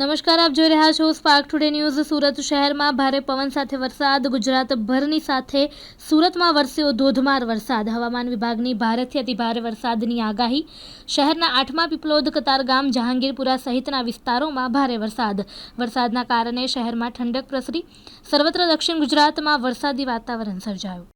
નમસ્કાર, આપ જોઈ રહ્યા છો સ્પાર્ક ટુડે ન્યૂઝ સુરત શહેરમાં ભારે પવન સાથે વરસાદ, ગુજરાતભરની સાથે સુરતમાં વરસ્યો ધોધમાર વરસાદ. હવામાન વિભાગની ભારેથી અતિભારે વરસાદની આગાહી. શહેરના આઠમા પીપલોદ, કતારગામ, જહાંગીરપુરા સહિતના વિસ્તારોમાં ભારે વરસાદ. વરસાદના કારણે શહેરમાં ઠંડક પ્રસરી. સર્વત્ર દક્ષિણ ગુજરાતમાં વરસાદી વાતાવરણ સર્જાયું.